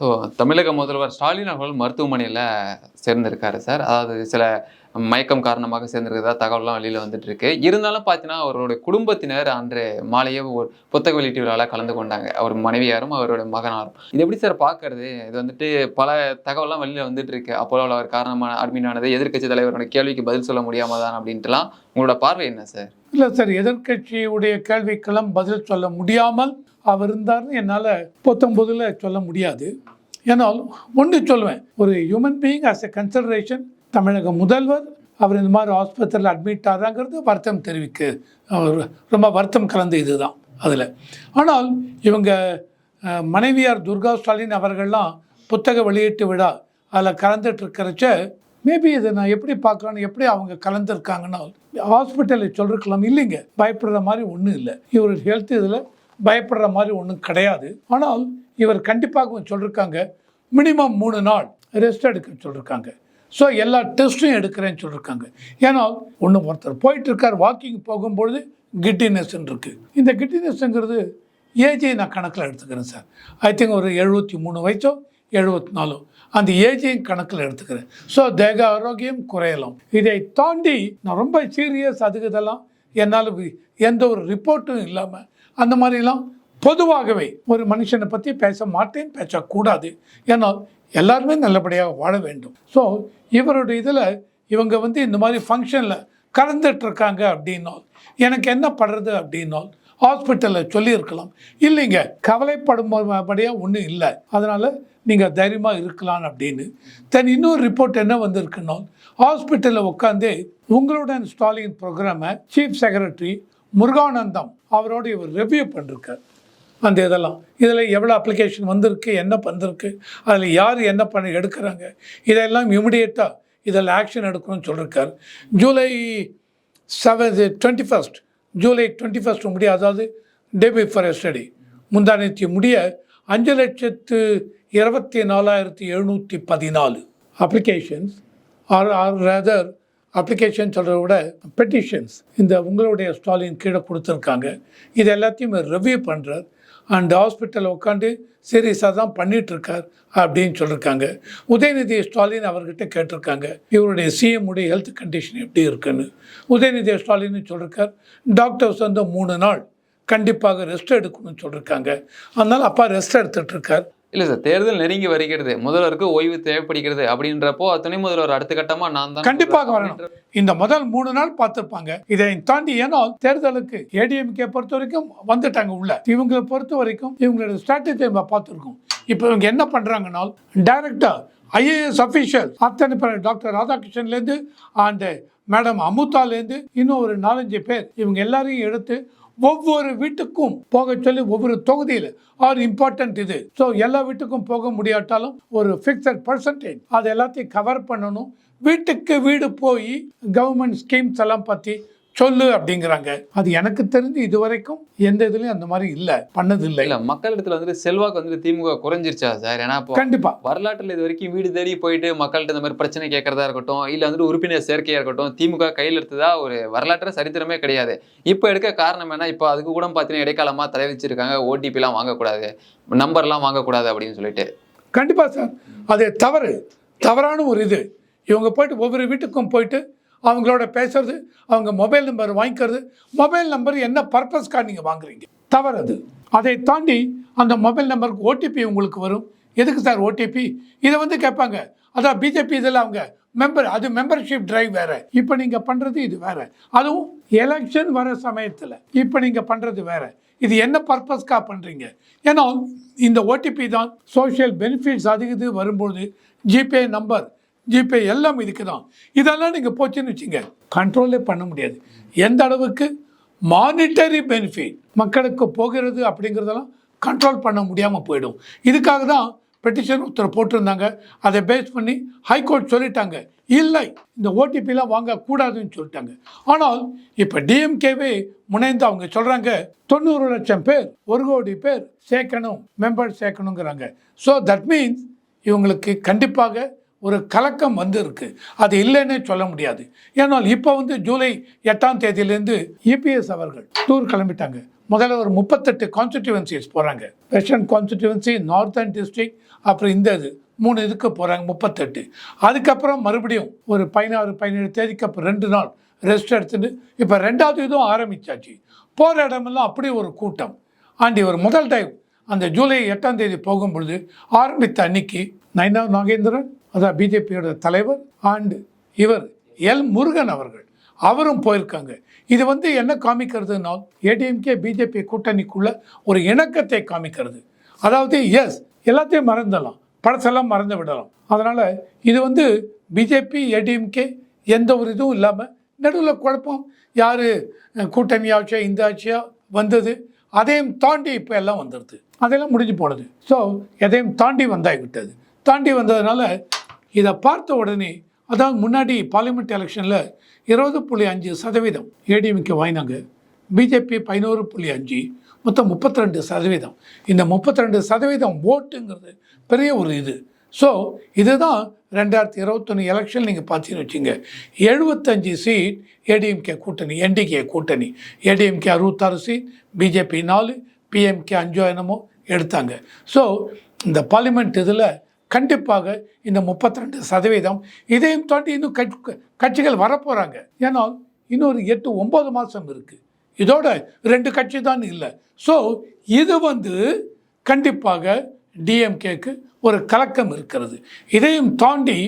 So தமிழக முதல்வர் ஸ்டாலின் அவர்கள் மருத்துவமனையில் சேர்ந்திருக்காரு சார். அதாவது சில மயக்கம் காரணமாக சேர்ந்திருக்கிறதா தகவல்லாம் வெளியில் வந்துட்டு இருக்கு இருந்தாலும் பார்த்தீங்கன்னா அவருடைய குடும்பத்தினர் அன்று மாலையே ஒரு புத்தக வெளியீட்டு விழாவில் கலந்து கொண்டாங்க. அவர் மனைவியாரும் அவருடைய மகனாரும். இது எப்படி சார் பார்க்கறது இது வந்துட்டு பல தகவல்லாம் வெளியில் வந்துட்டு இருக்கு அப்போலோவில் அவர் காரணமான அட்மினானது எதிர்க்கட்சி தலைவரோட கேள்விக்கு பதில் சொல்ல முடியாமல் தான் அப்படின்ட்டுலாம். உங்களோட பார்வை என்ன சார்? இல்லை சார் எதிர்க்கட்சியுடைய கேள்விக்கெல்லாம் பதில் சொல்ல முடியாமல் அவர் இருந்தார்னு என்னால் பத்தொம்போதில் சொல்ல முடியாது. ஏன்னால் ஒன்று சொல்லுவேன் ஒரு human being as a consideration தமிழக முதல்வர் அவர் இந்த மாதிரி ஆஸ்பத்திரியில் அட்மிட் ஆகிறாங்கிறது வருத்தம் தெரிவிக்கு. அவர் ரொம்ப வருத்தம் கலந்த இதுதான் அதில். ஆனால் இவங்க மனைவியார் துர்கா ஸ்டாலின் அவர்கள்லாம் புத்தக வெளியீட்டு விழா அதில் கலந்துட்டு இருக்கிறச்ச மேபி இதை நான் எப்படி பார்க்கலான்னு எப்படி அவங்க கலந்துருக்காங்கன்னா ஹாஸ்பிட்டலில் சொல்லிருக்கலாம் இல்லைங்க. பயப்படுற மாதிரி ஒன்றும் இல்லை. இவர் ஹெல்த் இதில் பயப்படுற மாதிரி ஒன்றும் கிடையாது. ஆனால் இவர் கண்டிப்பாக சொல்லியிருக்காங்க மினிமம் மூணு நாள் ரெஸ்ட் எடுக்க சொல்லியிருக்காங்க ஸோ எல்லா டெஸ்ட்டும் எடுக்கிறேன்னு சொல்லியிருக்காங்க ஏன்னா ஒன்று ஒருத்தர் போயிட்டு இருக்கார் வாக்கிங் போகும்பொழுது கிட்டினஸ் இருக்கு. இந்த கிட்டினஸ்ங்கிறது ஏஜை நான் கணக்கில் எடுத்துக்கிறேன் சார் ஐ திங்க் ஒரு எழுபத்தி மூணு வயசோ எழுபத்தி நாலோ. அந்த ஏஜையும் கணக்கில் எடுத்துக்கிறேன். ஸோ தேக ஆரோக்கியம் குறையலாம். இதை தாண்டி நான் ரொம்ப சீரியஸ் அதுக்கு இதெல்லாம் என்னால் எந்த ஒரு ரிப்போர்ட்டும் இல்லாமல் அந்த மாதிரிலாம் பொதுவாகவே ஒரு மனுஷனை பற்றி பேச மாட்டேன் பேசக்கூடாது. ஏன்னால் எல்லாருமே நல்லபடியாக வாழ வேண்டும். ஸோ இவருடைய இதில் இவங்க வந்து இந்த மாதிரி ஃபங்க்ஷனில் கலந்துட்டுருக்காங்க அப்படின்னால் எனக்கு என்ன படுறது அப்படின்னால் ஹாஸ்பிட்டலில் சொல்லியிருக்கலாம். இல்லைங்க கவலைப்படும்படியாக ஒன்றும் இல்லை. அதனால் நீங்கள் தைரியமாக இருக்கலாம் அப்படின்னு. தென் இன்னொரு ரிப்போர்ட் என்ன வந்திருக்குன்னா ஹாஸ்பிட்டலில் உட்காந்து உங்களுடன் ஸ்டாலின் ப்ரோக்ராமை சீஃப் செக்ரட்டரி முருகானந்தம் அவரோட இவர் ரிவ்யூ பண்ணிருக்கார். அந்த இதெல்லாம் இதில் எவ்வளோ அப்ளிகேஷன் வந்திருக்கு என்ன பண்ணிருக்கு அதில் யார் என்ன பண்ணி எடுக்கிறாங்க இதெல்லாம் இமிடியேட்டாக இதில் ஆக்ஷன் எடுக்கணும்னு சொல்லியிருக்கார் July seven twenty first July twenty first முடிய அதாவது டே பிஃபோர் எஸ்டடி முந்தானத்தி முடிய அஞ்சு லட்சத்து இருபத்தி நாலாயிரத்தி எழுநூற்றி பதினாலு applications are are rather application சொல்கிறத விட பெட்டிஷன்ஸ் இந்த உங்களுடைய ஸ்டாலின் கீழே கொடுத்துருக்காங்க. இது எல்லாத்தையும் ரிவ்யூ பண்ணுறார் அண்ட் ஹாஸ்பிட்டலில் உட்காந்து சீரியஸாக தான் பண்ணிகிட்ருக்கார் அப்படின்னு சொல்லியிருக்காங்க உதயநிதி ஸ்டாலின் அவர்கிட்ட கேட்டிருக்காங்க. இவருடைய சிஎம் உடைய ஹெல்த் கண்டிஷன் எப்படி இருக்குன்னு. உதயநிதி ஸ்டாலின் சொல்லியிருக்கார் டாக்டர்ஸ் வந்து மூணு நாள் கண்டிப்பாக ரெஸ்ட் எடுக்கணும்னு சொல்லியிருக்காங்க அதனால் அப்பா ரெஸ்ட் எடுத்துகிட்ருக்கார் இல்லை சார் தேர்தல் நெருங்கி வருகிறது. முதல்வருக்கு ஓய்வு தேவைப்படுகிறது. அப்படின்றப்போ துணை முதல்வர் அடுத்த கட்டமா நான் தான் கண்டிப்பாக வரணும். இந்த முதல் மூணு நாள் பார்த்துருப்பாங்க. இதை தாண்டி ஏன்னா தேர்தலுக்கு ஏடிஎம்கே பொறுத்த வரைக்கும் வந்துட்டாங்க உள்ள. இவங்களை பொறுத்த வரைக்கும் இவங்களோட ஸ்ட்ராட்டஜி நம்ம பார்த்துருக்கோம். இப்போ இவங்க என்ன பண்றாங்கன்னா டைரக்டா ஐஏஎஸ் அஃபீஷியல் அத்தனை பேர் டாக்டர் ராதாகிருஷ்ணன்லேருந்து அந்த மேடம் அமுதாலேருந்து இன்னும் ஒரு நாலஞ்சு பேர். இவங்க எல்லாரையும் எடுத்து ஒவ்வொரு வீட்டுக்கும் போக சொல்லி ஒவ்வொரு தொகுதியில் ஆர் இம்பார்ட்டன்ட் இது. ஸோ எல்லா வீட்டுக்கும் போக முடியாட்டாலும் ஒரு ஃபிக்ஸட் பர்சன்டேஜ் அது எல்லாத்தையும் கவர் பண்ணணும். வீட்டுக்கு வீடு போய் கவர்மெண்ட் ஸ்கீம்ஸ் எல்லாம் பற்றி சொல்லு அப்படிங்கிறாங்க. அது எனக்கு தெரிஞ்சு இது வரைக்கும் எந்த இதுலையும் அந்த மாதிரி இல்லை. பண்ணது இல்லை இல்ல மக்களிடத்துல வந்துட்டு செல்வாக்கு வந்துட்டு திமுக குறைஞ்சிருச்சா சார்? ஏன்னா கண்டிப்பா. வரலாற்றுல இது வரைக்கும் வீடு தேடி போயிட்டு மக்கள்கிட்ட இந்த மாதிரி பிரச்சனை கேட்கறதா இருக்கட்டும் இல்ல வந்துட்டு உறுப்பினர் சேர்க்கையா இருக்கட்டும் திமுக கையில் எடுத்ததா ஒரு வரலாற்று சரித்திரமே கிடையாது. இப்போ எடுக்க காரணம் என்ன? இப்போ அதுக்கு கூட பார்த்தீங்கன்னா இடைக்காலமா தடை வச்சிருக்காங்க ஓடிபிலாம் வாங்கக்கூடாது நம்பர்லாம் வாங்கக்கூடாது அப்படின்னு சொல்லிட்டு. கண்டிப்பா சார். அது தவறு. தவறான ஒரு இது. இவங்க போயிட்டு ஒவ்வொரு வீட்டுக்கும் போயிட்டு அவங்களோட பேசுறது அவங்க மொபைல் நம்பர் வாங்கிக்கிறது மொபைல் நம்பர் என்ன பர்பஸ்க்காக நீங்கள் வாங்குறீங்க? தவறு அது அதை தாண்டி அந்த மொபைல் நம்பருக்கு ஓடிபி உங்களுக்கு வரும். எதுக்கு சார் ஓடிபி இதை வந்து கேட்பாங்க. அதான் பிஜேபி இதில் அவங்க. மெம்பர் அது மெம்பர்ஷிப் டிரைவ் வேற. இப்போ நீங்கள் பண்ணுறது இது வேற. அதுவும் எலெக்ஷன் வர சமயத்தில் இப்போ நீங்கள் பண்ணுறது வேற. இது என்ன பர்பஸ்க்காக பண்ணுறீங்க ஏன்னா இந்த ஓடிபி தான் சோஷியல் பெனிஃபிட்ஸ் அதிகது வரும்பொழுது ஜிபே நம்பர் ஜிபே எல்லாம் இதுக்கு தான் இதெல்லாம் நீங்கள் போச்சுன்னு வச்சுங்க. கண்ட்ரோலே பண்ண முடியாது. எந்த அளவுக்கு மானிட்டரி பெனிஃபிட் மக்களுக்கு போகிறது அப்படிங்கிறதெல்லாம் கண்ட்ரோல் பண்ண முடியாமல் போயிடும். இதுக்காக தான் பெட்டிஷன் ஒருத்தர் போட்டிருந்தாங்க. அதை பேஸ் பண்ணி ஹைகோர்ட் சொல்லிட்டாங்க. இல்லை இந்த ஓடிபிலாம் வாங்கக்கூடாதுன்னு சொல்லிட்டாங்க. ஆனால் இப்போ டிஎம்கேவே முனைந்து அவங்க சொல்கிறாங்க தொண்ணூறு லட்சம் பேர் ஒரு கோடி பேர் சேர்க்கணும் மெம்பர் சேர்க்கணுங்கிறாங்க. ஸோ தட் மீன்ஸ் இவங்களுக்கு கண்டிப்பாக ஒரு கலக்கம் வந்து அது இல்லைன்னே சொல்ல முடியாது. ஏன்னால் இப்போ வந்து ஜூலை எட்டாம் தேதியிலேருந்து இபிஎஸ் அவர்கள் டூர் கிளம்பிட்டாங்க. முதல்ல ஒரு முப்பத்தெட்டு கான்ஸ்டிடியூவன்சிஸ் போகிறாங்க வெஸ்டர்ன் கான்ஸ்டிடியூவன்சி நார்த்தன் டிஸ்ட்ரிக்ட் அப்புறம் இந்த இது மூணு இதுக்கு போகிறாங்க முப்பத்தெட்டு. அதுக்கப்புறம் மறுபடியும் ஒரு பதினாறு பதினேழு தேதிக்கு அப்புறம் ரெண்டு நாள் ரெஸ்ட் எடுத்துட்டு இப்போ ரெண்டாவது இதுவும் ஆரம்பிச்சாச்சு. போகிற இடமெல்லாம் அப்படியே ஒரு கூட்டம். ஆண்டி ஒரு முதல் டைம் அந்த ஜூலை எட்டாம் தேதி போகும்பொழுது ஆரம்பித்த அன்னைக்கு நைனா நாகேந்திரன் அதான் பிஜேபியோட தலைவர் ஆண்டு இவர் எல் முருகன் அவர்கள். அவரும் போயிருக்காங்க. இது வந்து என்ன காமிக்கிறதுனால் ஏடிஎம்கே பிஜேபி கூட்டணிக்குள்ள ஒரு இணக்கத்தை காமிக்கிறது. அதாவது எஸ் எல்லாத்தையும் மறந்துடலாம். பழசெல்லாம் மறந்து விடலாம். அதனால் இது வந்து பிஜேபி ஏடிஎம்கே எந்த ஒரு இதுவும் இல்லாமல் நடுவில் குழப்பம். யார் கூட்டணி ஆட்சியா இந்த ஆட்சியா வந்தது. அதையும் தாண்டி இப்போ எல்லாம் வந்துடுது அதெல்லாம் முடிஞ்சு போனது. ஸோ எதையும் தாண்டி வந்தாய் விட்டது. தாண்டி வந்ததுனால இதை பார்த்த உடனே அதாவது முன்னாடி பார்லிமெண்ட் எலெக்ஷனில் இருபது புள்ளி அஞ்சு சதவீதம் ஏடிஎம்கே வாங்கினாங்க. பிஜேபி பதினோரு புள்ளி அஞ்சு மொத்தம் முப்பத்தி ரெண்டு சதவீதம். இந்த முப்பத்தி ரெண்டு சதவீதம் ஓட்டுங்கிறது பெரிய ஒரு இது. ஸோ இதுதான் ரெண்டாயிரத்தி இருபத்தொன்று எலெக்ஷன் நீங்கள் பார்த்தீங்கன்னு வச்சுங்க. எழுபத்தஞ்சு சீட் ஏடிஎம்கே கூட்டணி என்டிகே கூட்டணி. ஏடிஎம்கே அறுபத்தாறு சீட் பிஜேபி நாலு பிஎம்கே அஞ்சோ என்னமோ எடுத்தாங்க. ஸோ இந்த பார்லிமெண்ட் இதில் கண்டிப்பாக இந்த முப்பத்தி ரெண்டு சதவீதம் இதையும் தாண்டி இன்னும் கட்சி கட்சிகள் வரப்போகிறாங்க ஏன்னா இன்னொரு எட்டு ஒம்பது மாதம் இருக்குது இதோட ரெண்டு கட்சி தான் இல்லை. ஸோ இது வந்து கண்டிப்பாக டிஎம்கேக்கு ஒரு கலக்கம் இருக்கிறது. இதையும் தாண்டி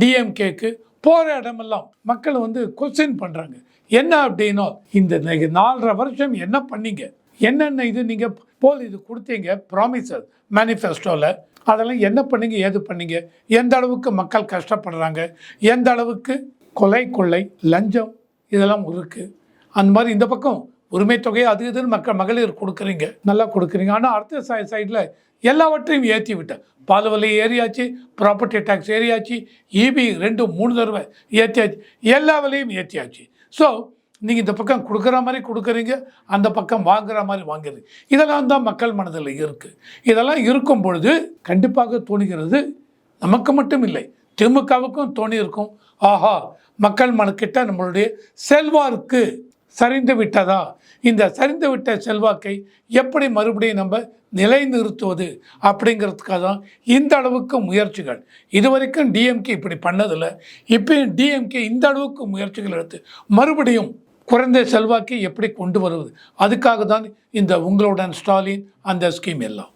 டிஎம்கேக்கு போகிற இடமெல்லாம் மக்கள் வந்து கொஸ்டின் பண்ணுறாங்க என்ன அப்படின்னா இந்த நாலரை வருஷம் என்ன பண்ணீங்க? என்னென்ன இது நீங்கள் போல் இது கொடுத்தீங்க ப்ராமிசஸ் மேனிஃபெஸ்டோவில் அதெல்லாம் என்ன பண்ணீங்க ஏது பண்ணீங்க எந்த அளவுக்கு மக்கள் கஷ்டப்படுறாங்க எந்த அளவுக்கு கொலை கொள்ளை லஞ்சம் இதெல்லாம் இருக்குது அந்த மாதிரி இந்த பக்கம் உரிமை தொகை அது இதுன்னு மக்கள் மகளிர் கொடுக்குறீங்க நல்லா கொடுக்குறீங்க. ஆனால் அடுத்த சை சைடில் எல்லாவற்றையும் ஏற்றி விட்டேன். பால் விலை ஏறியாச்சு ப்ராப்பர்ட்டி டேக்ஸ் ஏறியாச்சு இபி ரெண்டு மூணு தடவை ஏற்றியாச்சு எல்லா விலையும் ஏற்றியாச்சு ஸோ நீங்கள் இந்த பக்கம் கொடுக்குற மாதிரி கொடுக்குறீங்க அந்த பக்கம் வாங்குற மாதிரி வாங்குறீங்க இதெல்லாம் தான் மக்கள் மனதில் இருக்குது இதெல்லாம் இருக்கும் பொழுது கண்டிப்பாக தோணுகிறது. நமக்கு மட்டும் இல்லை திமுகவுக்கும் தோணி இருக்கும். ஆஹா மக்கள் மனக்கிட்ட நம்மளுடைய செல்வாக்கு சரிந்து விட்டதா? இந்த சரிந்து விட்ட செல்வாக்கை எப்படி மறுபடியும் நம்ம நிலைநிறுத்துவது அப்படிங்கிறதுக்காக தான் இந்த அளவுக்கு முயற்சிகள். இதுவரைக்கும் டிஎம்கே இப்படி பண்ணதில்லை. இப்பயும் டிஎம்கே இந்த அளவுக்கு முயற்சிகள் எடுத்து மறுபடியும் குறைந்த செல்வாக்கை எப்படி கொண்டு வருவது? அதுக்காக தான் இந்த உங்களுடன் ஸ்டாலின் அந்த ஸ்கீம் எல்லாம்.